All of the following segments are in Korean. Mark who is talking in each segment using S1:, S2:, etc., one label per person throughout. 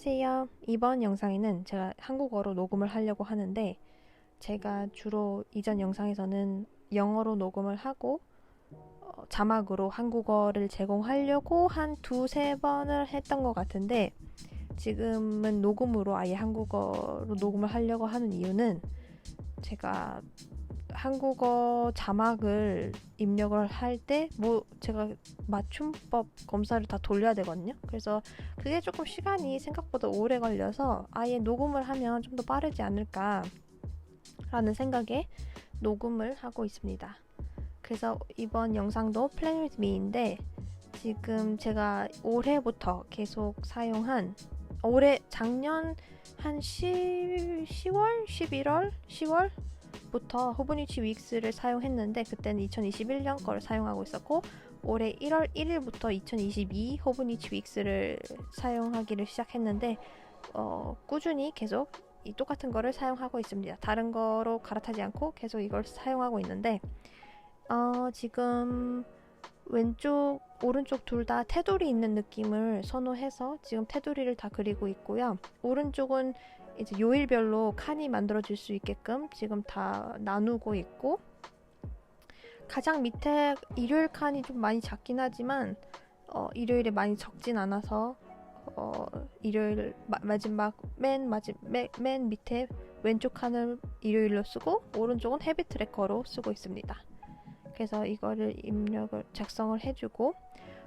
S1: 안녕하세요. 이번 영상에는 제가 한국어로 녹음을 하려고 하는데 제가 주로 이전 영상에서는 영어로 녹음을 하고 어, 자막으로 한국어를 제공하려고 한 두세 번을 했던 것 같은데 지금은 녹음으로 아예 한국어로 녹음을 하려고 하는 이유는 제가 한국어 자막을 입력을 할 때 뭐 제가 맞춤법 검사를 다 돌려야 되거든요. 그래서 그게 조금 시간이 생각보다 오래 걸려서 아예 녹음을 하면 좀 더 빠르지 않을까 라는 생각에 녹음을 하고 있습니다. 그래서 이번 영상도 with me인데 지금 제가 올해부터 계속 사용한 올해 작년 한 10, 10월, 11월, 10월 부터 호브니치 윅스를 사용했는데 그때는 2021년 거를 사용하고 있었고 올해 1월 1일부터 2022 호브니치 윅스를 사용하기를 시작했는데 어, 꾸준히 계속 이 똑같은 거를 사용하고 있습니다. 다른 거로 갈아타지 않고 계속 이걸 사용하고 있는데 어, 지금 왼쪽, 오른쪽 둘 다 테두리 있는 느낌을 선호해서 지금 테두리를 다 그리고 있고요. 오른쪽은 이제 요일별로 칸이 만들어질 수 있게끔 지금 다 나누고 있고 가장 밑에 일요일 칸이 좀 많이 작긴 하지만 어, 일요일에 많이 적진 않아서 어, 일요일 마, 마지막 맨 마지 맨, 맨 밑에 왼쪽 칸을 일요일로 쓰고 오른쪽은 헤비 트래커로 쓰고 있습니다. 그래서 이거를 입력을 작성을 해주고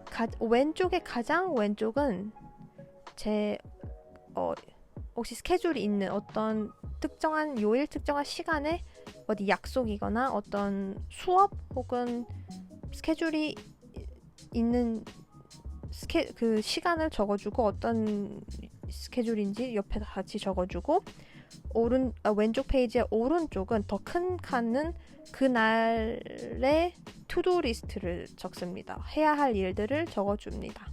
S1: 가, 왼쪽에 가장 왼쪽은 제 어, 혹시 스케줄이 있는 어떤 특정한 요일 특정한 시간에 어디 약속이거나 어떤 수업 혹은 스케줄이 있는 스케 그 시간을 적어주고 어떤 스케줄인지 옆에 같이 적어주고 오른 아, 왼쪽 페이지의 오른쪽은 더 큰 칸은 그날의 투두 리스트를 적습니다. 해야 할 일들을 적어줍니다.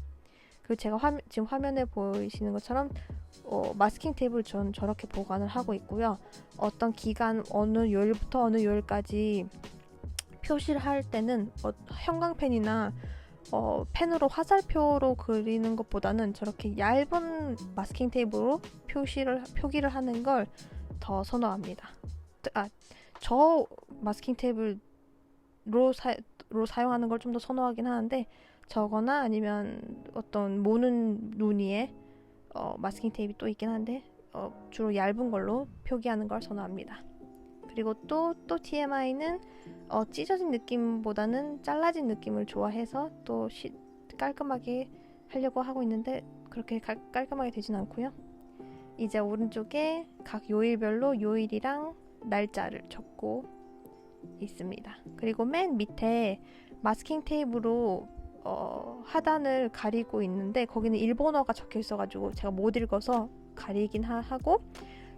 S1: 그 제가 화, 지금 화면에 보이시는 것처럼 어, 마스킹 테이블 전 저렇게 보관을 하고 있고요. 어떤 기간 어느 요일부터 어느 요일까지 표시를 할 때는 어, 형광펜이나 어, 펜으로 화살표로 그리는 것보다는 저렇게 얇은 마스킹 테이프로 표시를 표기를 하는 걸 더 선호합니다. 아, 저 마스킹 테이프로 사, 로 사용하는 걸 좀 더 선호하긴 하는데 저거나 아니면 어떤 모는 무늬의 어, 마스킹 테이프 또 있긴 한데 어, 주로 얇은 걸로 표기하는 걸 선호합니다. 그리고 또 또 TMI는 어, 찢어진 느낌보다는 잘라진 느낌을 좋아해서 또 시, 깔끔하게 하려고 하고 있는데 그렇게 가, 깔끔하게 되진 않고요. 이제 오른쪽에 각 요일별로 요일이랑 날짜를 적고 있습니다. 그리고 맨 밑에 마스킹 테이프로 어, 하단을 가리고 있는데 거기는 일본어가 적혀 있어가지고 제가 못 읽어서 가리긴 하, 하고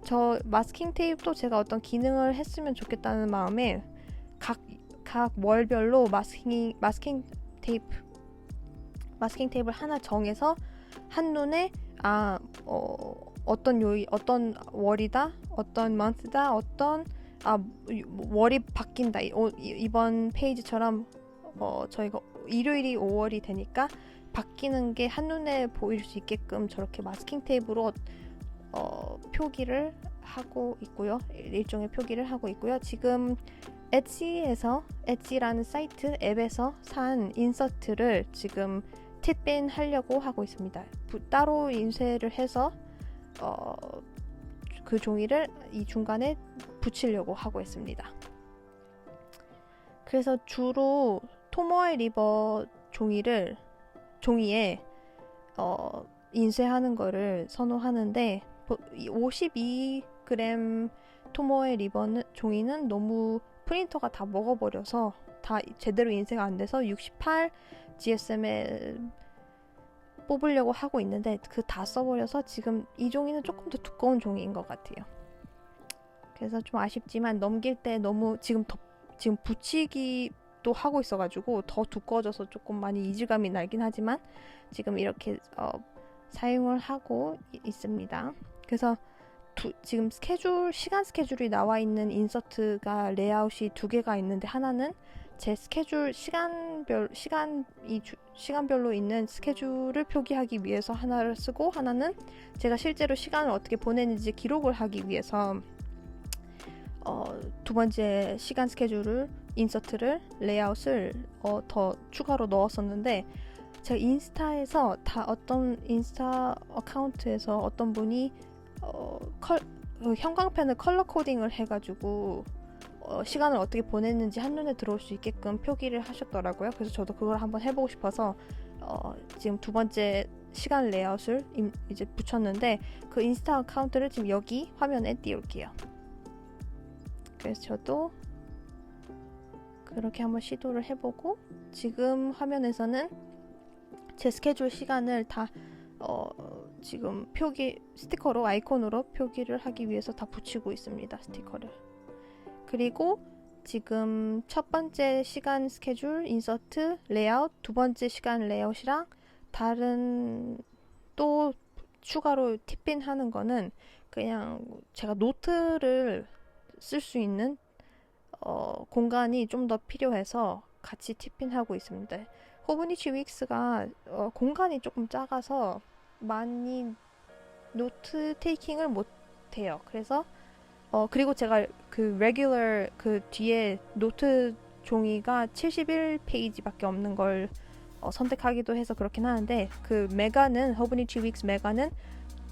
S1: 저 마스킹 테이프도 제가 어떤 기능을 했으면 좋겠다는 마음에 각, 각 월별로 마스킹, 마스킹 테이프 마스킹 테이프를 하나 정해서 한눈에 아 어, 어떤 요일 어떤 월이다 어떤 month다 어떤 아 월이 바뀐다. 어, 이번 페이지처럼 어, 저희가 일요일이 5월이 되니까 바뀌는 게 한눈에 보일 수 있게끔 저렇게 마스킹 테이프로 어, 표기를 하고 있고요. 일종의 표기를 하고 있고요. 지금 엣지에서 엣지라는 사이트 앱에서 산 인서트를 지금 팁빈 하려고 하고 있습니다. 부, 따로 인쇄를 해서 어, 그 종이를 이 중간에 붙이려고 하고 있습니다. 그래서 주로 토모아이 리버 종이를 종이에 어, 인쇄하는 거를 선호하는데 52g 토모의 리본 종이는 너무 프린터가 다 먹어버려서 다 제대로 인쇄가 안 돼서 68 GSM에 뽑으려고 하고 있는데 그 다 써버려서 지금 이 종이는 조금 더 두꺼운 종이인 것 같아요. 그래서 좀 아쉽지만 넘길 때 너무 지금 더 지금 붙이기 도 하고 있어가지고 더 두꺼워져서 조금 많이 이질감이 날긴 하지만 지금 이렇게 어, 사용을 하고 있습니다. 그래서 두, 지금 스케줄 시간 스케줄이 나와 있는 인서트가 레이아웃이 두 개가 있는데 하나는 제 스케줄 시간별 시간 이 주- 시간별로 있는 스케줄을 표기하기 위해서 하나를 쓰고 하나는 제가 실제로 시간을 어떻게 보내는지 기록을 하기 위해서 어, 두 번째 시간 스케줄을 인서트를 레이아웃을 어, 더 추가로 넣었었는데 제가 인스타에서 다 어떤 인스타 어카운트에서 어떤 분이 어, 컬, 그 형광펜을 컬러 코딩을 해가지고 어, 시간을 어떻게 보냈는지 한눈에 들어올 수 있게끔 표기를 하셨더라고요. 그래서 저도 그걸 한번 해보고 싶어서 어, 지금 두 번째 시간 레이아웃을 임- 이제 붙였는데 그 인스타 어카운트를 지금 여기 화면에 띄울게요. 그래서 저도 그렇게 한번 시도를 해보고 지금 화면에서는 제 스케줄 시간을 다 어, 지금 표기 스티커로 아이콘으로 표기를 하기 위해서 다 붙이고 있습니다. 스티커를. 그리고 지금 첫 번째 시간 스케줄 인서트 레이아웃 두 번째 시간 레이아웃이랑 다른 또 추가로 팁인 하는 거는 그냥 제가 노트를 쓸 수 있는 어, 공간이 좀 더 필요해서 같이 팁인하고 있습니다. 호브니치 윅스가 어, 공간이 조금 작아서 많이 노트 테이킹을 못 해요. 그래서 어 그리고 제가 그 레귤러 그 뒤에 노트 종이가 71페이지밖에 없는 걸 어, 선택하기도 해서 그렇긴 하는데 그 메가는 호브니치 윅스 메가는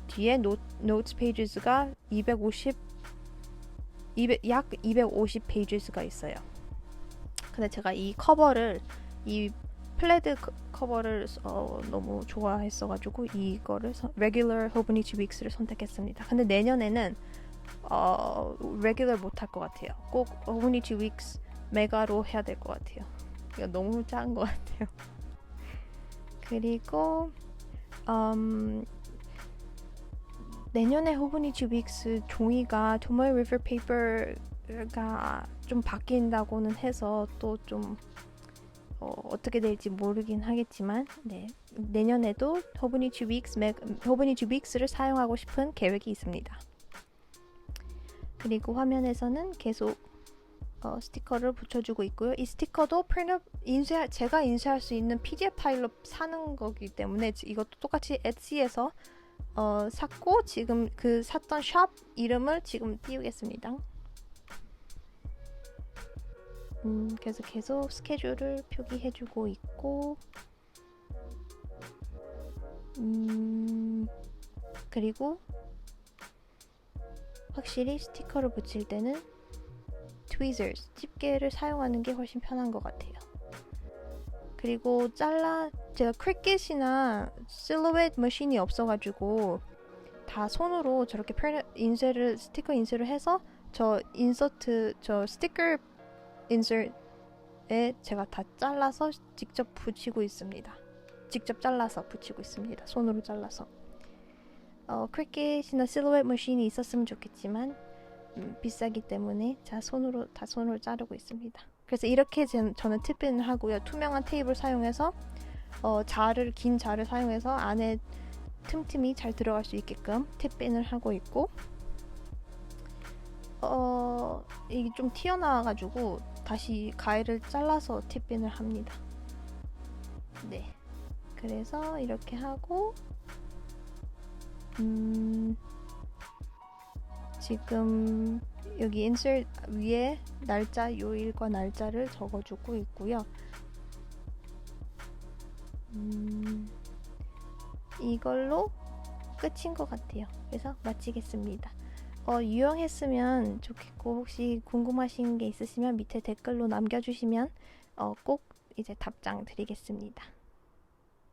S1: 뒤에 노, 노트 페이지가 250 200, 약 250 페이지가 있어요. 근데 제가 이 커버를 이 플레드 커- 커버를 어, 너무 좋아했어가지고 이거를 선- regular 호브니치 윅스를 선택했습니다. 근데 내년에는 어, regular 못할 것 같아요. 꼭 호브니치 윅스 메가로 해야 될 것 같아요. 이거 너무 작은 것 같아요. 그리고 음, 내년에 호브니치 윅스 종이가 토모이 리버 페이퍼가 좀 바뀐다고는 해서 또좀 어, 어떻게 될지 모르긴 하겠지만 네, 내년에도 호브니치 윅스 맥- 호브니치 윅스를 사용하고 싶은 계획이 있습니다. 그리고 화면에서는 계속 어, 스티커를 붙여주고 있고요. 이 스티커도 프린트 인쇄 제가 인쇄할 수 있는 PDF 파일로 사는 거기 때문에 지- 이것도 똑같이 ets이에서 어, 샀고 지금 그 샀던 샵 이름을 지금 띄우겠습니다. 음, 그래서 계속 스케줄을 표기해주고 있고, 음, 그리고 확실히 스티커를 붙일 때는 tweezers, 집게를 사용하는 게 훨씬 편한 것 같아요. 그리고 잘라, 제가 크리켓이나 실루엣 머신이 없어가지고 다 손으로 저렇게 인쇄를, 스티커 인쇄를 해서 저 인서트, 저 스티커 인sert에 제가 다 잘라서 직접 붙이고 있습니다. 직접 잘라서 붙이고 있습니다. 손으로 잘라서. 어, 크리켓이나 실루엣 머신이 있었으면 좋겠지만 음, 비싸기 때문에 자 손으로 다 손으로 자르고 있습니다. 그래서 이렇게 전, 저는 팁을 하고요. 투명한 테이프를 사용해서 어, 자를 긴 자를 사용해서 안에 틈틈이 잘 들어갈 수 있게끔 팁빈을 하고 있고 어 이게 좀 튀어나와가지고 다시 가위를 잘라서 팁빈을 합니다. 네. 그래서 이렇게 하고 음 지금 여기 인serт 위에 날짜 요일과 날짜를 적어주고 있고요. 음 이걸로 끝인 것 같아요. 그래서 마치겠습니다. 어, 유용했으면 좋겠고 혹시 궁금하신 게 있으시면 밑에 댓글로 남겨주시면 어, 꼭 이제 답장 드리겠습니다.